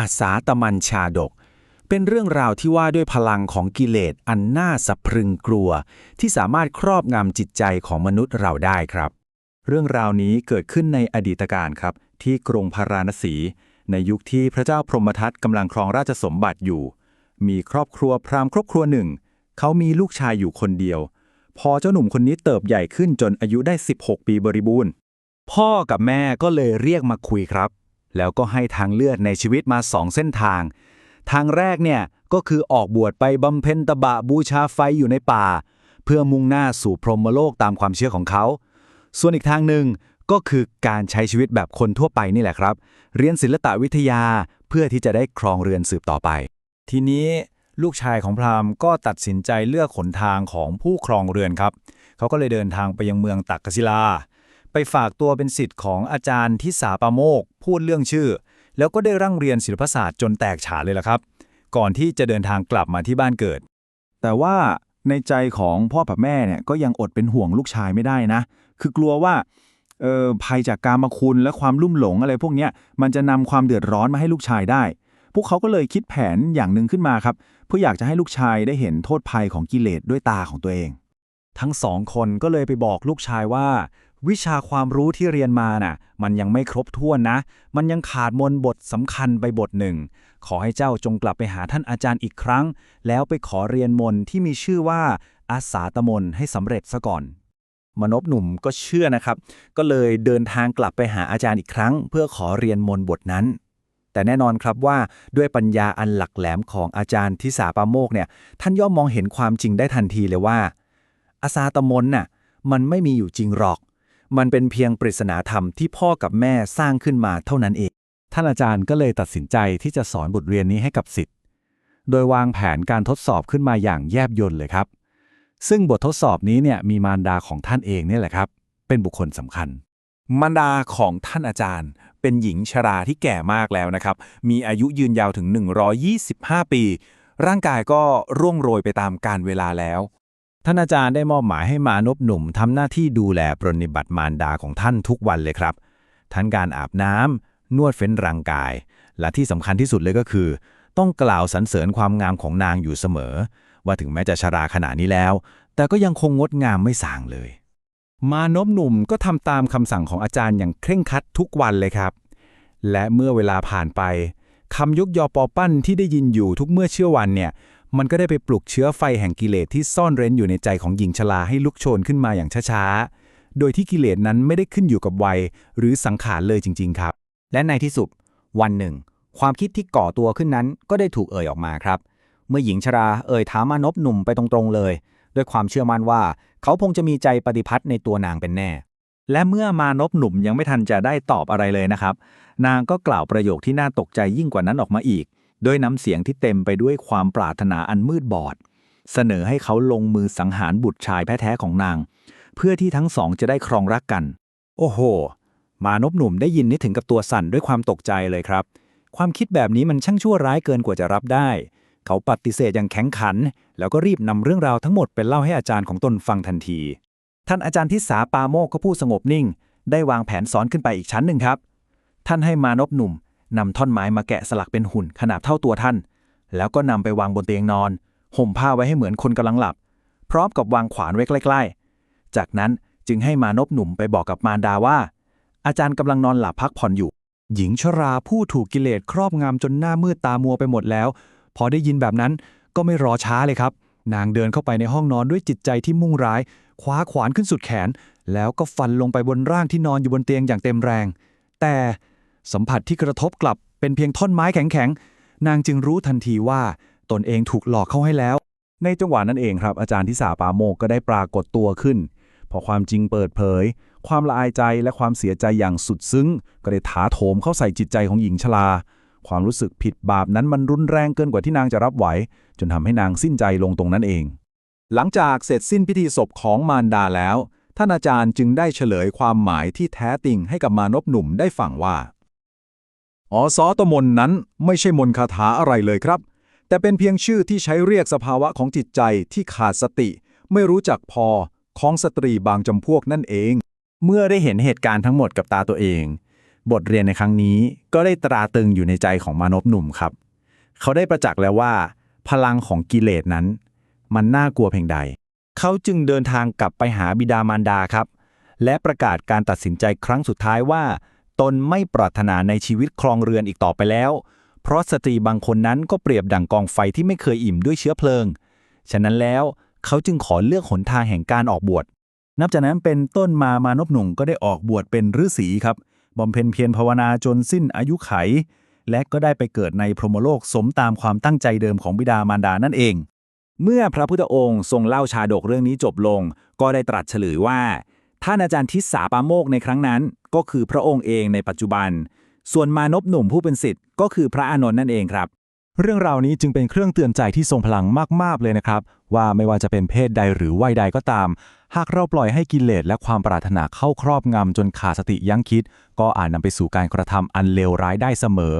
อาสาตมันชาดก เป็นเรื่องราวที่ว่าด้วยพลังของกิเลสอันน่าสะพรึงกลัว ที่สามารถครอบงำจิตใจของมนุษย์เราได้ครับ เรื่องราวนี้เกิดขึ้นในอดีตการครับ ที่กรุงพาราณสี ในยุคที่พระเจ้าพรหมทัตกำลังครองราชสมบัติอยู่ มีครอบครัวพราหมณ์ครอบครัวหนึ่ง เขามีลูกชายอยู่คนเดียว พอเจ้าหนุ่มคนนี้เติบใหญ่ขึ้นจนอายุได้ 16 ปีบริบูรณ์พ่อกับแม่ก็เลยเรียกมาคุยครับ แล้วก็ให้ทางเลือกในชีวิตมาสองเส้นทาง ทางแรกเนี่ยก็คือออกบวชไปบำเพ็ญตบะบูชาไฟอยู่ในป่า เพื่อมุ่งหน้าสู่พรหมโลกตามความเชื่อของเขา ส่วนอีกทางหนึ่งก็คือการใช้ชีวิตแบบคนทั่วไปนี่แหละครับ เรียนศิลปวิทยาเพื่อที่จะได้ครองเรือนสืบต่อไป ทีนี้ลูกชายของพราหมณ์ก็ตัดสินใจเลือกขนทางของผู้ครองเรือนครับ เขาก็เลยเดินทางไปยังเมืองตักกศิลา ไปฝากตัวเป็นศิษย์ของอาจารย์ทิสาปาโมก พูดเรื่องชื่อ แล้วก็ได้ร่ำเรียนศิลปศาสตร์จนแตกฉานเลยล่ะครับ ก่อนที่จะเดินทางกลับมาที่บ้านเกิด แต่ว่าในใจของพ่อกับแม่เนี่ยก็ยังอดเป็นห่วงลูกชายไม่ได้นะ คือกลัวว่าเออภัยจากการมาคุณและความลุ่มหลงอะไรพวกนี้มันจะนำความเดือดร้อนมาให้ลูกชายได้ พวกเขาก็เลยคิดแผนอย่างหนึ่งขึ้นมาครับ เพื่ออยากจะให้ลูกชายได้เห็นโทษภัยของกิเลสด้วยตาของตัวเอง ทั้งสองคนก็เลยไปบอกลูกชายว่า วิชาความรู้ที่เรียนมาน่ะ มันยังไม่ครบถ้วนนะ มันยังขาดมนบทสำคัญไปบทหนึ่ง ขอให้เจ้าจงกลับไปหาท่านอาจารย์อีกครั้ง แล้วไปขอเรียนมนที่มีชื่อว่า อาสาตมนให้สำเร็จซะก่อน มนพหนุ่มก็เชื่อนะครับ ก็เลยเดินทางกลับไปหาอาจารย์อีกครั้ง เพื่อขอเรียนมนบทนั้น แต่แน่นอนครับว่าด้วยปัญญาอันหลักแหลมของอาจารย์ทิสาปาโมกเนี่ย ท่านย่อมมองเห็นความจริงได้ทันทีเลยว่า อาสาตมนน่ะ มันไม่มีอยู่จริงหรอก มันเป็นเพียงปริศนาธรรมที่พ่อกับแม่สร้างขึ้นมาเท่านั้นเอง ท่านอาจารย์ก็เลยตัดสินใจที่จะสอนบทเรียนนี้ให้กับสิทธิ์ โดยวางแผนการทดสอบขึ้นมาอย่างแยบยลเลยครับ ซึ่งบททดสอบนี้เนี่ยมีมารดาของท่านเองเนี่ยแหละครับ เป็นบุคคลสำคัญ มารดาของท่านอาจารย์ เป็นหญิงชราที่แก่มากแล้วนะครับ มีอายุยืนยาวถึง 125 ปี ร่างกายก็ร่วงโรยไปตามกาลเวลาแล้ว ท่านอาจารย์ได้มอบหมายให้มานพหนุ่มทำหน้าที่ดูแลปรนนิบัติมารดาของท่านทุกวันเลยครับ ทั้งการอาบน้ำนวดเฟ้นร่างกาย และที่สำคัญที่สุดเลยก็คือ ต้องกล่าวสรรเสริญความงามของนางอยู่เสมอ ว่าถึงแม้จะชราขนาดนี้แล้ว แต่ก็ยังคงงดงามไม่ส่างเลย มานพหนุ่มก็ทำตามคำสั่งของอาจารย์อย่างเคร่งครัดทุกวันเลยครับ และเมื่อเวลาผ่านไปคำยกยอปอปั้นที่ได้ยินอยู่ทุกเมื่อเชื่อวันเนี่ย มันก็ได้ไปปลุกเชื้อไฟแห่งกิเลสที่ซ่อนเร้นอยู่ในใจของหญิงชราให้ลุกโชนขึ้นมาอย่างช้าๆ โดยที่กิเลสนั้นไม่ได้ขึ้นอยู่กับวัย หรือสังขารเลยจริง ๆ ครับ และในที่สุด วันหนึ่ง ความคิดที่ก่อตัวขึ้นนั้นก็ได้ถูกเอ่ยออกมาครับ เมื่อหญิงชราเอ่ยถามมานพหนุ่มไปตรงๆเลย ด้วยความเชื่อมั่นว่า เขาคงจะมีใจปฏิพัทธ์ในตัวนางเป็นแน่ และเมื่อมานพหนุ่มยังไม่ทันจะได้ตอบอะไรเลยนะครับ นางก็กล่าวประโยคที่น่าตกใจยิ่งกว่านั้นออกมาอีก โดยน้ำเสียงที่เต็มไปด้วยความปรารถนาอันมืดบอด เสนอให้เขาลงมือสังหารบุตรชายแท้ๆของนาง เพื่อที่ทั้งสองจะได้ครองรักกัน โอ้โห มานพหนุ่มได้ยินนี่ถึงกับตัวสั่นด้วยความตกใจเลยครับ ความคิดแบบนี้มันช่างชั่วร้ายเกินกว่าจะรับได้ เขาปฏิเสธอย่างแข็งขัน แล้วก็รีบนำเรื่องราวทั้งหมดไปเล่าให้อาจารย์ของตนฟังทันที ท่านอาจารย์ทิสาปาโมกก็พูดสงบนิ่ง ได้วางแผนซ้อนขึ้นไปอีกชั้นหนึ่งครับ ท่านให้มานพหนุ่ม นำท่อนไม้มาแกะสลักเป็นหุ่นขนาดเท่าตัวท่าน แล้วก็นำไปวางบนเตียงนอน ห่มผ้าไว้ให้เหมือนคนกำลังหลับ พร้อมกับวางขวานไว้ใกล้ๆ จากนั้นจึงให้มานพหนุ่มไปบอกกับมารดาว่า อาจารย์กำลังนอนหลับพักผ่อนอยู่ หญิงชราผู้ถูกกิเลสครอบงำจนหน้ามืดตามัวไปหมดแล้ว พอได้ยินแบบนั้นก็ไม่รอช้าเลยครับ นางเดินเข้าไปในห้องนอนด้วยจิตใจที่มุ่งร้าย คว้าขวานขึ้นสุดแขน แล้วก็ฟันลงไปบนร่างที่นอนอยู่บนเตียงอย่างเต็มแรง แต่ สัมผัสที่กระทบกลับเป็นเพียงท่อนไม้แข็งๆ นางจึงรู้ทันทีว่าตนเองถูกหลอกเข้าให้แล้ว ในจังหวะนั้นเองครับ อาจารย์ทิสาปาโมกก็ได้ปรากฏตัวขึ้น พอความจริงเปิดเผย ความละอายใจและความเสียใจอย่างสุดซึ้ง ก็ได้ถาโถมเข้าใส่จิตใจของหญิงชราความรู้สึกผิดบาปนั้นมันรุนแรงเกินกว่าที่นางจะรับไหว จนทำให้นางสิ้นใจลงตรงนั้นเอง หลังจากเสร็จสิ้นพิธีศพของมารดาแล้ว ท่านอาจารย์จึงได้เฉลยความหมายที่แท้จริงให้กับมานพหนุ่มได้ฟังว่า อสอตมนนั้นไม่ใช่มนคาถาอะไรเลยครับ แต่เป็นเพียงชื่อที่ใช้เรียกสภาวะของจิตใจที่ขาดสติ ไม่รู้จักพอของสตรีบางจำพวกนั่นเอง เมื่อได้เห็นเหตุการณ์ทั้งหมดกับตาตัวเอง บทเรียนในครั้งนี้ก็ได้ตราตรึงอยู่ในใจของมานพหนุ่มครับ เขาได้ประจักษ์แล้วว่า พลังของกิเลสนั้น มันน่ากลัวเพียงใด เขาจึงเดินทางกลับไปหาบิดามารดาครับ และประกาศการตัดสินใจครั้งสุดท้ายว่า ตนไม่ปรารถนาในชีวิตครองเรือนอีกต่อไปแล้ว เพราะสตรีบางคนนั้นก็เปรียบดั่งกองไฟที่ไม่เคยอิ่มด้วยเชื้อเพลิง ฉะนั้นแล้วเขาจึงขอเลือกหนทางแห่งการออกบวช นับจากนั้นเป็นต้นมามานพหนุ่มก็ได้ออกบวชเป็นฤาษีครับบำเพ็ญเพียรภาวนาจนสิ้นอายุไข และก็ได้ไปเกิดในพรหมโลกสมตามความตั้งใจเดิมของบิดามารดานั่นเอง เมื่อพระพุทธองค์ทรงเล่าชาดกเรื่องนี้จบลง ก็ได้ตรัสเฉลยว่า ท่านอาจารย์ทิสาปาโมกในครั้งนั้น ก็คือพระองค์เองในปัจจุบัน ส่วนมานพหนุ่มผู้เป็นสิทธิ์ก็คือพระอานนท์นั่นเองครับ เรื่องราวนี้จึงเป็นเครื่องเตือนใจที่ทรงพลังมากๆเลยนะครับ ว่าไม่ว่าจะเป็นเพศใดหรือวัยใดก็ตาม หากเราปล่อยให้กิเลสและความปรารถนาเข้าครอบงำจนขาดสติยั้งคิด ก็อาจนำไปสู่การกระทำอันเลวร้ายได้เสมอ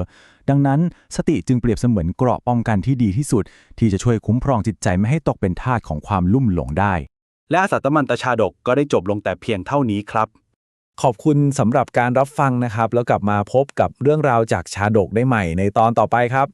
ดังนั้นสติจึงเปรียบเสมือนเกราะป้องกันที่ดีที่สุด ที่จะช่วยคุ้มครองจิตใจไม่ให้ตกเป็นทาสของความลุ่มหลงได้ และอาสัตมันตชาดกก็ได้จบลงแต่เพียงเท่านี้ครับ ขอบคุณสำหรับการรับฟังนะครับ แล้วกลับมาพบกับเรื่องราวจากชาดกได้ใหม่ในตอนต่อไปครับ